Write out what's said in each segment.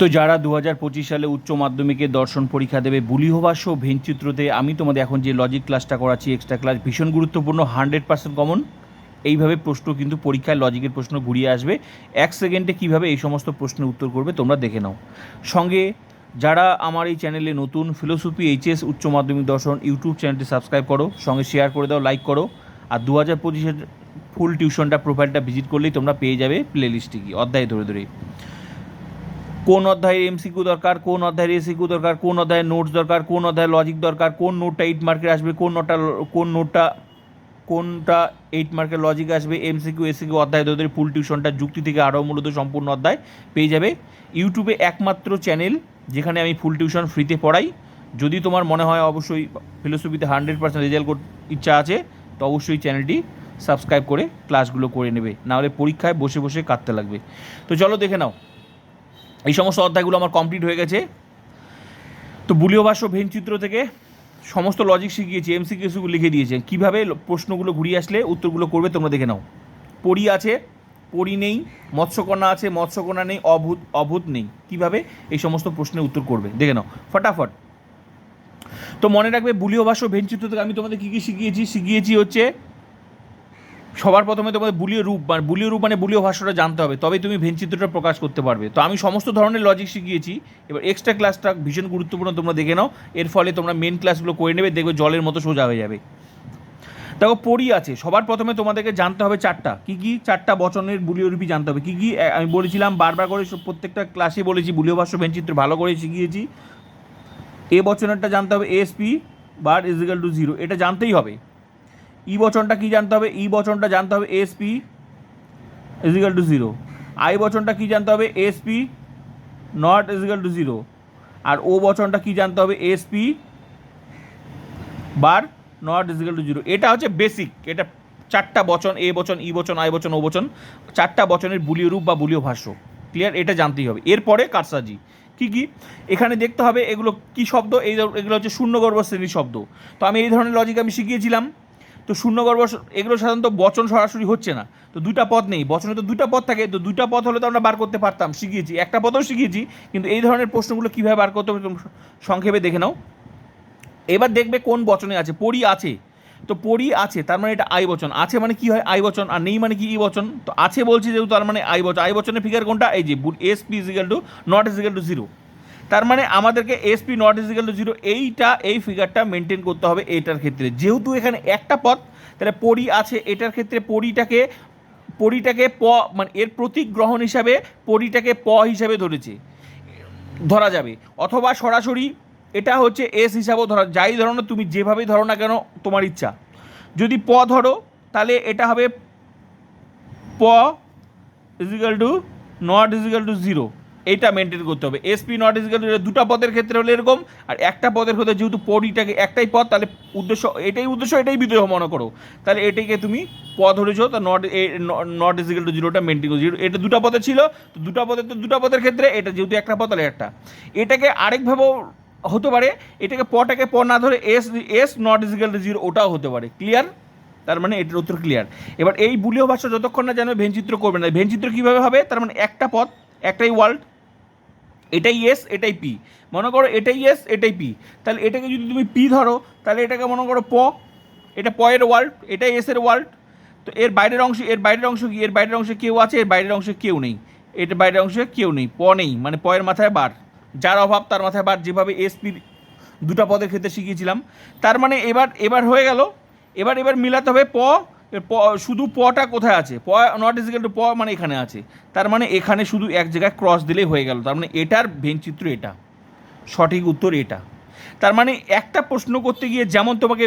তো যারা দু হাজার পঁচিশ সালে উচ্চ মাধ্যমিকে দর্শন পরীক্ষা দেবে বুলিহভাষ্য ভেনচিত্রতে আমি তোমাদের এখন যে লজিক ক্লাসটা করাচ্ছি এক্সট্রা ক্লাস ভীষণ গুরুত্বপূর্ণ হান্ড্রেড পার্সেন্ট কমন এইভাবে প্রশ্ন কিন্তু পরীক্ষায় লজিকের প্রশ্ন ঘুরিয়ে আসবে। এক সেকেন্ডে কীভাবে এই সমস্ত প্রশ্নের উত্তর করবে তোমরা দেখে নাও। সঙ্গে যারা আমার এই চ্যানেলে নতুন ফিলোসফি এইচএস উচ্চ মাধ্যমিক দর্শন ইউটিউব চ্যানেলটি সাবস্ক্রাইব করো, সঙ্গে শেয়ার করে দাও লাইক করো। আর দু হাজার পঁচিশের ফুল টিউশনটা প্রোফাইলটা ভিজিট করলেই তোমরা পেয়ে যাবে প্লে লিস্টে কি, অধ্যায় ধরে ধরে। কোন অধ্যায়ে এমসিকিউ দরকার, কোন অধ্যায়ের এসিকিউ দরকার, কোন অধ্যায়ে নোটস দরকার, কোন অধ্যায়ে লজিক দরকার, কোন নোটটা এইট মার্কের আসবে, কোন নোটটা কোন নোটটা কোনটা এইট মার্কের লজিক আসবে এমসিকিউ এসিকিউ অধ্যায় ধরে ফুল টিউশনটা যুক্তি থেকে আরও মূলত সম্পূর্ণ অধ্যায় পেয়ে যাবে। ইউটিউবে একমাত্র চ্যানেল যেখানে আমি ফুল টিউশন ফ্রিতে পড়াই। যদি তোমার মনে হয় অবশ্যই ফিলোসফিতে হান্ড্রেড পার্সেন্ট রেজাল্ট ইচ্ছা আছে, তো অবশ্যই চ্যানেলটি সাবস্ক্রাইব করে ক্লাসগুলো করে নেবে। নাহলে পরীক্ষায় বসে বসে কাটতে লাগবে। তো চলো দেখে নাও। এই সমস্ত অধ্যায়গুলো আমার কমপ্লিট হয়ে গেছে। তো বুলীয় ভাষ্য ভেনচিত্র থেকে সমস্ত লজিক শিখিয়েছি এমসি কেসগুলো লিখে দিয়েছে। কীভাবে প্রশ্নগুলো ঘুরিয়ে আসলে উত্তরগুলো করবে তোমরা দেখে নাও। পড়ি আছে, পড়ি নেই, মৎস্যকন্যা আছে, মৎস্যকন্যা নেই, অভূত অভূত নেই। কীভাবে? এই সমস্ত প্রশ্নের উত্তর করবে। দেখে নাও, ফটাফট। তো মনে রাখবে বুলীয় ভাষ্য ভেনচিত্র থেকে আমি তোমাদের কী কী শিখিয়েছি? শিখিয়েছি হচ্ছে সবার প্রথমে তোমাদের বুলীয় রূপ মানে বুলীয় রূপ মানে বুলীয় ভাষাটা জানতে হবে তবে তুমি ভেনচিত্রটা প্রকাশ করতে পারবে। তো আমি সমস্ত ধরনের লজিক শিখিয়েছি, এবার এক্সট্রা ক্লাসটা ভীষণ গুরুত্বপূর্ণ তোমরা দেখে নাও, এর ফলে তোমরা মেন ক্লাসগুলো করে নেবে, দেখবে জলের মতো সোজা হয়ে যাবে। দেখো, পড়ি আছে, সবার প্রথমে তোমাদেরকে জানতে হবে চারটা, কি কি চারটা বচনের বুলীয় রূপই জানতে হবে, কী কী আমি বলেছিলাম বারবার করে প্রত্যেকটা ক্লাসে বলেছি বুলীয় ভাষ্য ভেনচিত্র ভালো করে শিখিয়েছি। এ বচনেরটা জানতে হবে SP bar is equal to zero এটা জানতেই হবে। ই বচনটা কি জানতে হবে? ই বচনটা জানতে হবে SP is equal to zero I বচনটা কি জানতে হবে? SP not is equal to zero আর ও বচনটা কি জানতে হবে? SP bar not is equal to zero এটা হচ্ছে বেসিক এটা চারটা বচন, এ বচন, ই বচন, আই বচন, ও বচন, চারটা বচনের বুলীয় রূপ বা বুলীয় ভাষ্য। ক্লিয়ার এটা জানতেই হবে। এরপরে কারসাজি। কি কি? এখানে দেখতে হবে এগুলো কি শব্দ? এই এগুলো হচ্ছে শূন্যগর্ভ শ্রেণির শব্দ। তো আমি এই ধরনের লজিক আমি শিখিয়েছিলাম। তো শূন্যগর্ভ এগুলো সাধারণত বচন সরাসরি হচ্ছে না। তো দুইটা পদ নেই। বচনে তো দুইটা পদ থাকে, তো দুইটা পদ হলে তো আমরা বার করতে পারতাম, শিখিয়েছি। একটা পদও শিখিয়েছি, কিন্তু এই ধরনের প্রশ্নগুলো কীভাবে বার করতে হবে সংক্ষেপে দেখে নাও। এবার দেখবে কোন বচনে আছে, পরি আছে। তো পরি আছে, তার মানে এটা আই বচন। আছে মানে কি হয়? আই বচন। আর নেই মানে কি ই বচন? তো আছে বলছি যেহেতু, তার মানে আই বচন। আই বচনের ফিগার কোনটা? এই যে S P is equal to not is equal to zero তার মানে আমাদেরকে S P not is equal to zero এইটা, এই ফিগারটা মেনটেন করতে হবে এটার ক্ষেত্রে। যেহেতু এখানে একটা পথ তাহলে পরি আছে এটার ক্ষেত্রে পরিটাকে পরিটাকে প মানে এর প্রতীক গ্রহণ হিসাবে পরিটাকে প হিসাবে ধরেছে। ধরা যাবে। অথবা সরাসরি এটা হচ্ছে এস হিসাবেও ধরা, যাই ধরো না, তুমি যেভাবেই ধরো না কেন, তোমার ইচ্ছা। যদি প ধরো, তাহলে এটা হবে প is equal to not is equal to zero এইটা মেনটেন করতে হবে। এসপি নট টু দুটা পদের ক্ষেত্রে হলে এরকম, আর একটা পদের ক্ষেত্রে যেহেতু পরিটাকে একটাই পদ, তাহলে উদ্দেশ্য, এটাই উদ্দেশ্য, এটাই বিদ্রোহ মনে করো। তাহলে এটাকে তুমি প ধরেছো, তা not not is equal to জিরোটা maintain করো জিরো এটা দুটা পদে ছিল, তো দুটা পদের তো দুটা পদের ক্ষেত্রে এটা যেহেতু একটা পদ, তাহলে একটা। এটাকে আরেকভাবেও হতে পারে, এটাকে পটাকে প না ধরে S S not is equal to zero ওটাও হতে পারে। ক্লিয়ার তার মানে এটার উত্তর ক্লিয়ার এবার এই বুলীয় ভাষা যতক্ষণ না জানবে ভেনচিত্র করবে না, ভেনচিত্র কীভাবে হবে? তার মানে একটা পথ একটাই ওয়ার্ল্ড এটাই এস এটাই পি মনে করো এটাই এস এটাই পি তাহলে এটাকে যদি তুমি পি ধরো, তাহলে এটাকে মনে করো প, এটা প এর ওয়ার্ল্ড এটাই এস এর ওয়ার্ল্ড তো এর বাইরের অংশ, এর বাইরের অংশ কি? এর বাইরের অংশে কেউ আছে, এর বাইরের অংশে কেউ নেই। এর বাইরের অংশে কেউ নেই, প নেই মানে প এর মাথায় বার। যার অভাব, তার মাথায় বার। যেভাবে এস পি দুটা পদের ক্ষেত্রে শিখিয়েছিলাম। তার মানে এবার এবার হয়ে গেল। এবার এবার মিলাতে হবে প শুধু পটা কোথায় আছে? প নট ইজিক্যাল টু প মানে এখানে আছে। তার মানে এখানে শুধু এক জায়গায় ক্রস দিলেই হয়ে গেল। তার মানে এটার ভেনচিত্র এটা। সঠিক উত্তর এটা। তার মানে একটা প্রশ্ন করতে গিয়ে যেমন তোমাকে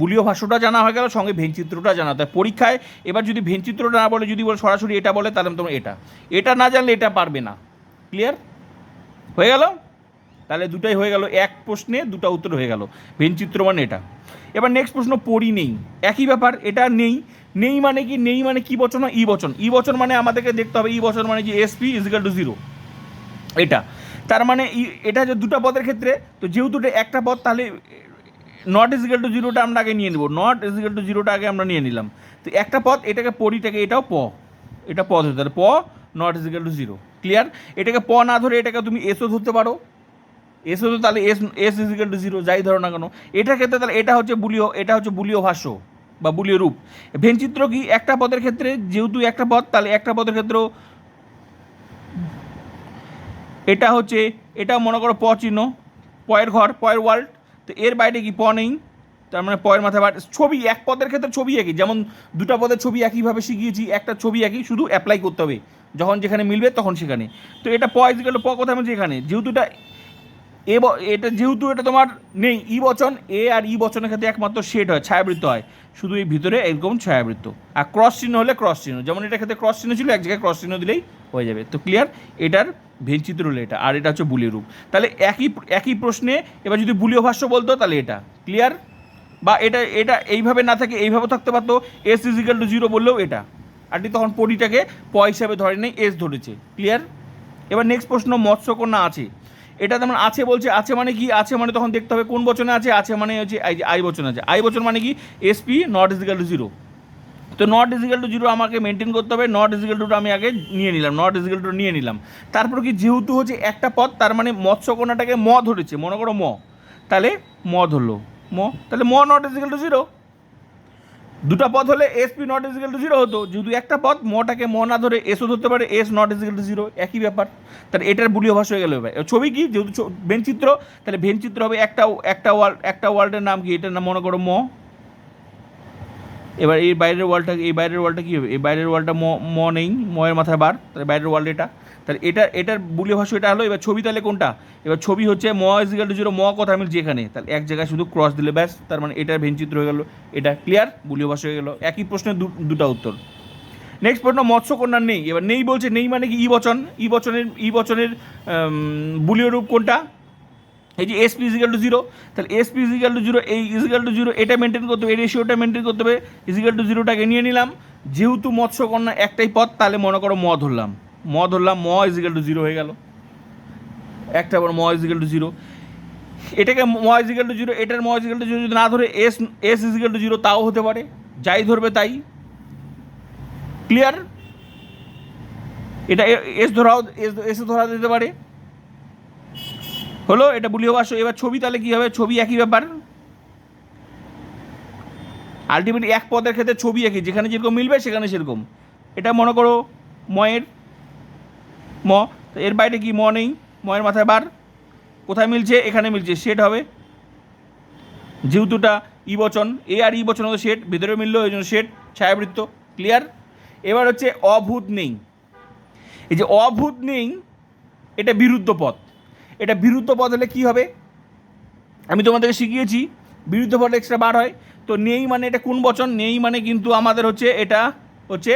বুলীয় ভাষ্যটা জানা হয়ে গেল, সঙ্গে ভেনচিত্রটা জানা। তাই পরীক্ষায় এবার যদি ভেনচিত্রটা না বলে, যদি বলে সরাসরি এটা বলে, তাহলে তোমার এটা। এটা না জানলে এটা পারবে না। ক্লিয়ার হয়ে গেল? তাহলে দুটাই হয়ে গেল, এক প্রশ্নে দুটো উত্তর হয়ে গেল। ভেনচিত্র মানে এটা। এবার নেক্সট প্রশ্ন, পড়ি নেই। একই ব্যাপার, এটা নেই। নেই মানে কি? নেই মানে কি বচন ই বচন? ই বচন মানে আমাদেরকে দেখতে হবে, ই বচন মানে যে এসপি ইজিক্যাল টু জিরো এটা। তার মানে এটা যে দুটো পদের ক্ষেত্রে, তো যেহেতু একটা পদ, তাহলে নট ইজিক্যাল টু জিরোটা আমরা আগে নিয়ে নেব। নট ইজিক্যাল টু জিরোটা আগে আমরা নিয়ে নিলাম। তো একটা পদ, এটাকে পরিটাকে এটাও প। এটা পদ হতে পারে। প not is equal to zero clear এটাকে প না ধরে এটাকে তুমি এসও ধরতে পারো। এসও তো তাহলে S S is equal to zero যাই ধরো না কেন। এটার ক্ষেত্রে তাহলে এটা হচ্ছে বুলিও, এটা হচ্ছে বুলিও ভাষ্য বা বুলিও রূপ। ভেনচিত্র কি? একটা পদের ক্ষেত্রে, যেহেতু একটা পদ, তাহলে একটা পদের ক্ষেত্রেও এটা হচ্ছে এটা মনে করো প চিহ্ন, পয়ের ঘর, পয়ের ওয়ার্ল্ড, তো এর বাইরে কি প নেই, তার মানে পয়ের মাথায় ছবি, এক পদের ক্ষেত্রে ছবি একই, যেমন দুটা পদের ছবি একইভাবে শিখিয়েছি, একটা ছবি একই, শুধু অ্যাপ্লাই করতে হবে। যখন যেখানে মিলবে তখন সেখানে। তো এটা প ইজিক্যাল প কোথায় বলছি এখানে। যেহেতু এটা এ এটা যেহেতু এটা তোমার নেই, ই বচন, এ আর ই বচনের ক্ষেত্রে একমাত্র শেড হয়, ছায়াবৃত্ত হয়। শুধু এই ভিতরে এরকম ছায়াবৃত্ত। আর ক্রস চিহ্ন হলে ক্রস চিহ্ন। যেমন এটা ক্ষেত্রে ক্রস চিহ্ন ছিল, এক জায়গায় ক্রস চিহ্ন দিলেই হয়ে যাবে। তো ক্লিয়ার এটার ভেনচিত্র হলো এটা, আর এটা হচ্ছে বুলিও রূপ। তাহলে একই একই প্রশ্নে এবার যদি বুলিও ভাষ্য বলতো, তাহলে এটা। ক্লিয়ার বা এটা এটা এইভাবে না থাকে, এইভাবে থাকতে পারতো। এস ইজিক্যাল টু জিরো বললেও এটা। আর কি তখন পরিটাকে প হিসাবে ধরে নেই এস ধরেছে। ক্লিয়ার এবার নেক্সট প্রশ্ন মৎস্যকন্যা আছে। এটা তেমন আছে বলছে, আছে মানে কি? আছে মানে তখন দেখতে হবে কোন বচনে আছে আছে মানে হচ্ছে আই বচন আছে। আই বচন মানে কি? SP not is equal to zero তো not is equal to zero আমাকে মেনটেন করতে হবে নট ইজিক্যাল টুটা আমি আগে নিয়ে নিলাম নট ইজিক্যাল টু নিয়ে নিলাম। তারপর কি যেহেতু হচ্ছে একটা পথ তার মানে মৎস্যকন্যাটাকে ম ধরেছে, মনে করো ম। তাহলে ম ধরলো, ম। তাহলে ম নট ইজিক্যাল টু জিরো দুটা পথ হলে S P not is equal to zero হতো। যদি একটা পথ মটাকে ম না ধরে এসও ধরতে পারে S not is equal to zero একই ব্যাপার। তাহলে এটার বুলিও ভাষা হয়ে গেল এবার। ছবি কি? যেহেতু ভেনচিত্র তাহলে ভেনচিত্র হবে একটা একটা ওয়ার্ল্ড একটা ওয়ার্ল্ডের নাম কি? এটার নাম মনে করো ম। এবার এই বাইরের ওয়ালটা, এই বাইরের ওয়ালটা কী হবে? এই বাইরের ওয়ালটা ম ম নেই ময়ের মাথায় বার, তাহলে বাইরের ওয়াল এটা। তাহলে এটা, এটার বুলিও ভাষা এটা হলো, এবার ছবি তাহলে কোনটা? এবার ছবি হচ্ছে ম ইজিক্যাল টু জিরো ম কথা মিলছে এখানে। তাহলে এক জায়গায় শুধু ক্রস দিলে ব্যাস, তার মানে এটার ভেনচিত্র হয়ে গেল, এটা ক্লিয়ার বুলিও ভাষা হয়ে গেল। একই প্রশ্নের দুটা উত্তর। নেক্সট প্রশ্ন মৎস্যকন্যা নেই। এবার নেই বলছে, নেই মানে কি? ই বচন। ই বচনের ই বচনের বুলিও রূপ কোনটা? এই যে S P is equal to zero তাহলে S P is equal to zero এই ইজিক্যাল টু জিরো এটা মেনটেন করতে হবে এই রেশিওটা মেনটেন করতে হবে ইজিক্যাল টু জিরোটাকে নিয়ে নিলাম। যেহেতু মৎস্যকন্যা একটাই পথ, তাহলে মনে করো ম ধরলাম। ম ধরলাম, ম ইজিক্যাল টু জিরো হয়ে গেল। একটা আবার ম ইজিক্যাল টু জিরো এটাকে ম ইজিক্যাল টু জিরো এটার ম ইজিক্যাল টু জিরো যদি না ধরে S S is equal to zero তাও হতে পারে। যাই ধরবে তাই। ক্লিয়ার এটা এস ধরাও এস এস ধরা দিতে পারে। হলো, এটা বুলিও ভাষ্য এবার ছবি তাহলে কী হবে? ছবি একই ব্যাপার। আলটিমেটলি এক পদের ক্ষেত্রে ছবি একই, যেখানে যেরকম মিলবে সেখানে সেরকম। এটা মনে করো, ময়ের, ম, তো এর বাইরে কি ম নেই? ময়ের মাথায় বার। কোথায় মিলছে? এখানে মিলছে। সেট হবে। যেহেতুটা ই বচন, এ আর ই বচন হতো সেট ভিতরে মিললো ওই জন্য সেট ছায়াবৃত্ত ক্লিয়ার এবার হচ্ছে অভূত নেই। এই যে অভূত নেই, এটা বিরুদ্ধ পথ। এটা বিরুদ্ধ পথ হলে কী হবে? আমি তোমাদেরকে শিখিয়েছি, বিরুদ্ধ পথ এক্সট্রা বার হয়। তো নেই মানে এটা কোন বচন? নেই মানে কিন্তু আমাদের হচ্ছে এটা হচ্ছে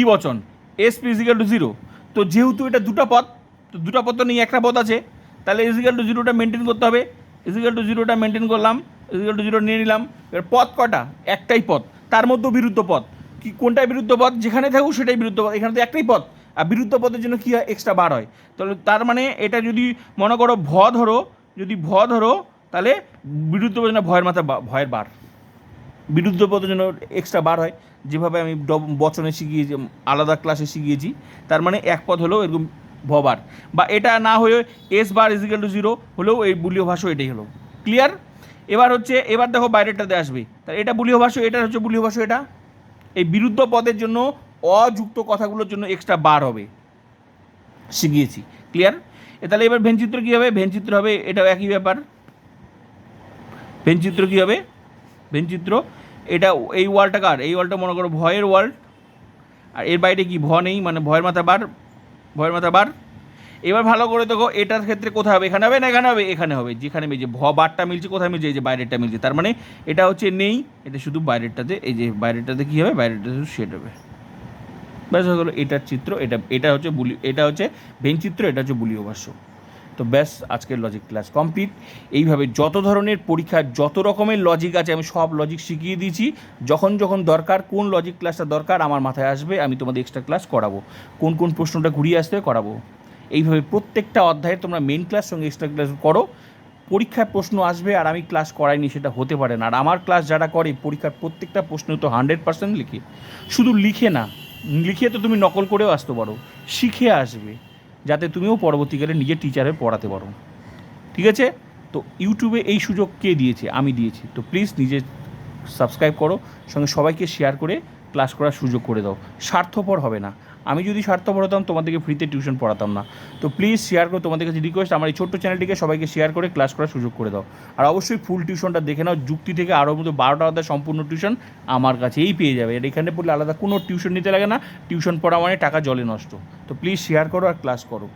ই বচন এস ইজিক্যাল টু জিরো তো যেহেতু এটা দুটো পথ তো দুটো পথ তো নেই, একটা পথ আছে। তাহলে ইজিক্যাল টু জিরোটা মেনটেন করতে হবে। ইজিক্যাল টু জিরোটা মেনটেন করলাম ইজিক্যাল টু জিরো নিয়ে নিলাম। এবার পথ কটা একটাই পথ তার মধ্যেও বিরুদ্ধ পথ কি কোনটাই বিরুদ্ধ পথ যেখানে থাকুক সেটাই বিরুদ্ধ পথ এখানে তো একটাই পথ বিরুদ্ধ পথের জন্য কী হয়? এক্সট্রা বার হয়। তাহলে তার মানে এটা যদি মনে করো ভ ধরো, যদি ভ ধরো, তাহলে বিরুদ্ধ পথের জন্য ভয়ের মাথা ভয়ের বার বিরুদ্ধ পথের জন্য এক্সট্রা বার হয়। যেভাবে আমি বচনে শিখিয়েছি, আলাদা ক্লাসে শিখিয়েছি, তার মানে এক পদ হলেও এরকম ভবার বা এটা না হয়ে S bar is equal to zero হলেও এই বুলীয় ভাষ্য এটাই হলো। ক্লিয়ার এবার হচ্ছে, এবার দেখো বাইরেটাতে আসবে। তাহলে এটা বুলীয় ভাষ্য এটা হচ্ছে বুলীয় ভাষ্য এটা। এই বিরুদ্ধ পদের জন্য অযুক্ত কথাগুলোর জন্য এক্সট্রা বার হবে। শিখিয়েছি। ক্লিয়ার এ তাহলে এবার ভেনচিত্র কী হবে? ভেনচিত্র হবে, এটাও একই ব্যাপার। ভেনচিত্র কী হবে? ভেনচিত্র এটা এই ওয়ালটা কার? এই ওয়ালটা মনে করো ভয়ের ওয়াল। আর এর বাইরে কি? ভ নেই মানে ভয়ের মাথা বার ভয়ের মাথা বার এবার ভালো করে দেখো, এটার ক্ষেত্রে কোথায় হবে? এখানে হবে না এখানে হবে? এখানে হবে। যেখানে মিলছে ভ বারটা মিলছে, কোথায় মিলছে? এই যে বাইরেরটা মিলছে। তার মানে এটা হচ্ছে নেই, এটা শুধু বাইরেরটাতে, এই যে বাইরেরটাতে কী হবে? বাইরেরটাতে শুধু শেড হবে। ব্যাস হয়ে গেলো, এটার চিত্র, এটা এটা হচ্ছে বুলি, এটা হচ্ছে ভেন চিত্র, এটা হচ্ছে বুলীয় ভাষ্য। তো ব্যাস, আজকের লজিক ক্লাস কমপ্লিট এইভাবে যত ধরনের পরীক্ষা যত রকমের লজিক আছে, আমি সব লজিক শিখিয়ে দিয়েছি। যখন যখন দরকার, কোন লজিক ক্লাসটা দরকার, আমার মাথায় আসবে, আমি তোমাদের এক্সট্রা ক্লাস করাবো। কোন কোন প্রশ্নটা ঘুরিয়ে আসতে করাবো। এইভাবে প্রত্যেকটা অধ্যায়ে তোমরা মেন ক্লাস সঙ্গে এক্সট্রা ক্লাস করো। পরীক্ষায় প্রশ্ন আসবে আর আমি ক্লাস করাইনি, সেটা হতে পারে না। আর আমার ক্লাস যারা করে, পরীক্ষার প্রত্যেকটা প্রশ্ন তো হান্ড্রেড পার্সেন্ট লিখে। শুধু লিখে না লিখে তো তুমি নকল করেও আসতে পারো। শিখে আসবে, যাতে তুমিও পরবর্তীকালে নিজের টিচারে পড়াতে পারো। ঠিক আছে? তো ইউটিউবে এই সুযোগ কে দিয়েছে? আমি দিয়েছি। তো প্লিজ নিজে সাবস্ক্রাইব করো, সঙ্গে সবাইকে শেয়ার করে ক্লাস করার সুযোগ করে দাও। স্বার্থপর হবে না। আমি যদি স্বার্থপর হতাম, তোমাদেরকে ফ্রিতে টিউশন পড়াতাম না। তো প্লিজ শেয়ার করো তোমাদের কাছে রিকোয়েস্ট আমার এই ছোট্ট চ্যানেলটিকে সবাইকে শেয়ার করে ক্লাস করার সুযোগ করে দাও। আর অবশ্যই ফুল টিউশনটা দেখে নাও, যুক্তি থেকে আরও মতো বারোটা আলাদা সম্পূর্ণ টিউশন আমার কাছে এই পেয়ে যাবে। আর এখানে পড়লে আলাদা কোনো টিউশন নিতে লাগে না টিউশন পড়া মানে টাকা জলে নষ্ট। তো প্লিজ শেয়ার করো আর ক্লাস করো।